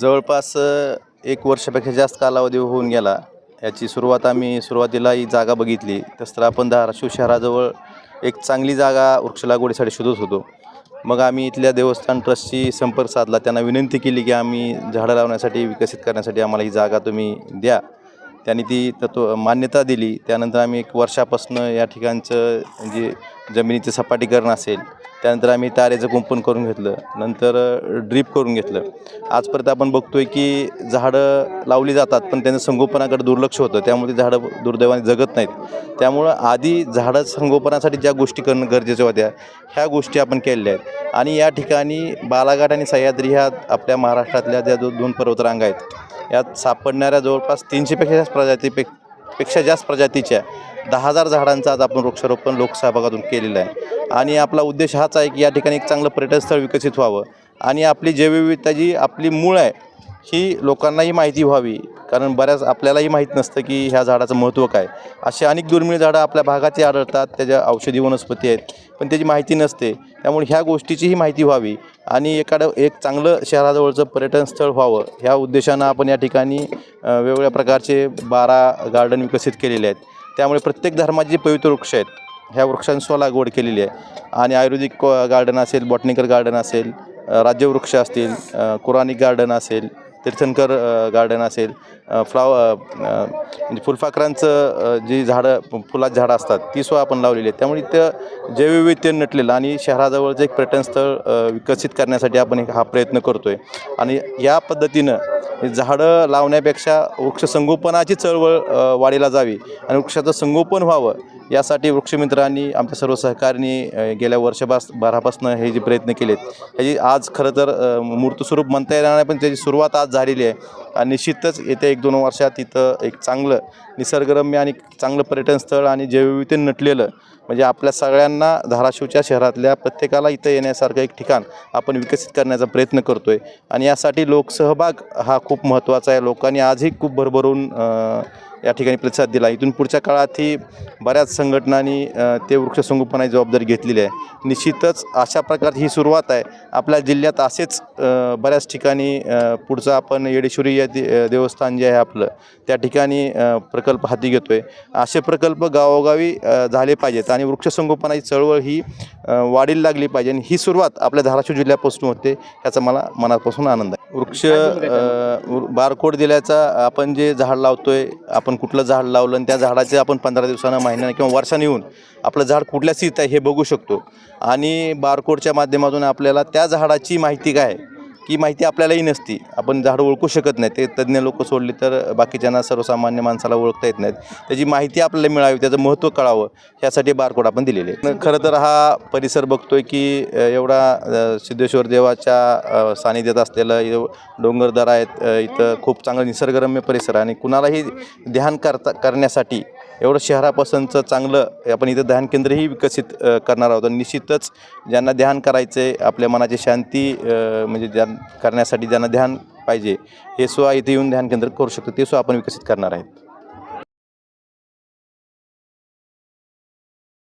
जवळपास एक वर्षापेक्षा जास्त कालावधी होऊन गेला. याची सुरुवात आम्ही सुरुवातीला ही जागा बघितली. तसं तर आपण धाराशिव शहराजवळ एक चांगली जागा वृक्ष लागवडीसाठी शोधत होतो. मग आम्ही इथल्या देवस्थान ट्रस्टशी संपर्क साधला. त्यांना विनंती केली की आम्ही झाडं लावण्यासाठी विकसित करण्यासाठी आम्हाला ही जागा तुम्ही द्या. त्यांनी ती तत्व मान्यता दिली. त्यानंतर आम्ही एक वर्षापासून या ठिकाणचं जे जमिनीचं सपाटीकरण असेल त्यानंतर आम्ही तारेचं कुंपण करून घेतलं नंतर ड्रीप करून घेतलं. आजपर्यंत आपण बघतोय की झाडं लावली जातात पण त्यांचं संगोपनाकडे दुर्लक्ष होतं. त्यामुळे ती झाडं दुर्दैवाने जगत नाहीत. त्यामुळं आधी झाडं संगोपनासाठी ज्या गोष्टी करणं गरजेच्या होत्या ह्या गोष्टी आपण केलेल्या आहेत. आणि या ठिकाणी बालाघाट आणि सह्याद्री ह्या आपल्या महाराष्ट्रातल्या ज्या दोन पर्वतरांगा आहेत यात सापडणाऱ्या जवळपास तीनशेपेक्षा जास्त पेक्षा जास्त प्रजातीच्या दहा हजार झाडांचं आज आपण वृक्षारोपण लोकसहभागातून केलेलं आहे. आणि आपला उद्देश हाच आहे की या ठिकाणी एक चांगलं पर्यटन स्थळ विकसित व्हावं. आणि आपली जैवविविधता जी आपली मूळ आहे ही लोकांनाही माहिती व्हावी. कारण बऱ्याच आपल्यालाही माहीत नसतं की ह्या झाडाचं महत्त्व काय. असे अनेक दुर्मिळ झाडं आपल्या भागातही आढळतात त्याच्या औषधी वनस्पती आहेत पण त्याची माहिती नसते. त्यामुळे ह्या गोष्टीचीही माहिती व्हावी आणि एखादं एक चांगलं शहराजवळचं पर्यटन स्थळ व्हावं ह्या उद्देशानं आपण या ठिकाणी वेगवेगळ्या प्रकारचे बारा गार्डन विकसित केलेले आहेत. त्यामुळे प्रत्येक धर्माचे जे पवित्र वृक्ष आहेत ह्या वृक्षांसह लागवड केलेली आहे. आणि आयुर्वेदिक गार्डन असेल बॉटनिकल गार्डन असेल राज्यवृक्ष असतील कुराणिक गार्डन असेल तीर्थंकर गार्डन असेल अ, फ्लाव म्हणजे फुलपाखरांचं जी झाडं फुलात फुलाची झाडं असतात ती सुद्धा आपण लावलेली आहेत. त्यामुळे इथं जैवविविध्य नटलेलं आणि शहराजवळचं एक पर्यटन स्थळ विकसित करण्यासाठी आपण एक हा प्रयत्न करतो आहे आणि या पद्धतीनं झाडं लावण्यापेक्षा वृक्ष संगोपनाची चळवळ वाढीला जावी आणि वृक्षाचं संगोपन व्हावं यासाठी वृक्षमित्रांनी आमच्या सर्व सहकार्यांनी गेल्या वर्षपास भरापासून हे जे प्रयत्न केलेत ह्याची आज खरं तर मूर्तस्वरूप म्हणता येणार नाही पण त्याची सुरुवात आज झालेली आहे. आणि निश्चितच येत्या एक दोन वर्षात इथं एक चांगलं निसर्गरम्य आणि चांगलं पर्यटन स्थळ आणि जैवविविधते नटलेलं म्हणजे आपल्या सगळ्यांना धाराशिवच्या शहरातल्या प्रत्येकाला इथं येण्यासारखं एक ठिकाण आपण विकसित करण्याचा प्रयत्न करतो आहे आणि यासाठी लोकसहभाग हा खूप महत्त्वाचा आहे. लोकांनी आजही खूप भरभरून या ठिकाणी प्रतिसाद दिला. इथून पुढच्या काळातही बऱ्याच संघटनांनी ते ते वृक्षसंगोपनाची जबाबदारी घेतलेली आहे. निश्चितच अशा प्रकारची ही सुरुवात आहे. आपल्या जिल्ह्यात असेच बऱ्याच ठिकाणी पुढचं आपण येडेश्वरी या दे देवस्थान जे आहे आपलं त्या ठिकाणी प्रकल्प हाती घेतो आहे असे प्रकल्प गावोगावी झाले पाहिजेत आणि वृक्षसंगोपनाची चळवळ ही वाढीला लागली पाहिजे आणि ही सुरुवात आपल्या धाराशिव जिल्ह्यापासून होते याचा मला मनापासून आनंद आहे. वृक्ष बारकोड दिल्याचा आपण जे झाड लावतोय आपण कुठलं झाड लावलं आणि त्या झाडाचे आपण पंधरा दिवसानं महिन्यानं किंवा वर्षाने येऊन आपलं झाड कुठल्या स्थितीत आहे हे बघू शकतो. आणि बारकोडच्या माध्यमातून आपल्याला त्या झाडाची माहिती काय ही माहिती आपल्यालाही नसती. आपण झाडं ओळखू शकत नाही. ते तज्ज्ञ लोक सोडले तर बाकीच्यांना सर्वसामान्य माणसाला ओळखता येत नाहीत. त्याची माहिती आपल्याला मिळावी त्याचं महत्त्व कळावं ह्यासाठी बारकोड आपण दिलेले आहे खरं तर हा परिसर बघतोय की एवढा सिद्धेश्वर देवाच्या सानिध्यात असलेलं डोंगरदरा आहेत. इथं खूप चांगलं निसर्गरम्य परिसर आहे आणि कुणालाही ध्यान करता करण्यासाठी एवढं शहरापासूनचं चांगलं आपण इथं ध्यान केंद्रही विकसित करणार आहोत. निश्चितच ज्यांना ध्यान करायचं आहे आपल्या मनाची शांती म्हणजे ध्यान करण्यासाठी ज्यांना ध्यान पाहिजे हे सुद्धा इथे येऊन ध्यान केंद्र करू शकतो. ते सुद्धा आपण विकसित करणार आहेत.